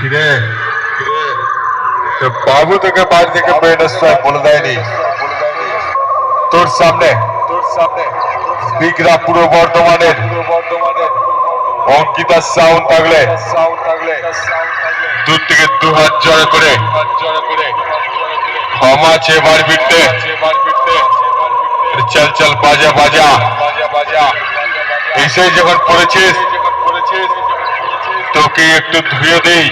কিরে? বাবু থেকে বাড়ি থেকে বের হয় বলে দেয়নি। তোর সামনে তোর সামনে বিগরা পুরো বর্ধমানের অঙ্কিতা সাউন্ড থাকলে সাউন্ড থাকলে দূর থেকে দু হাত জড়ো করে ক্ষমা চে বার ফিরতে। চল চল বাজা বাজা। বাজা বাজা। বিষয় যখন পড়েছিস? তোকে একটু ধুয়ে দেই।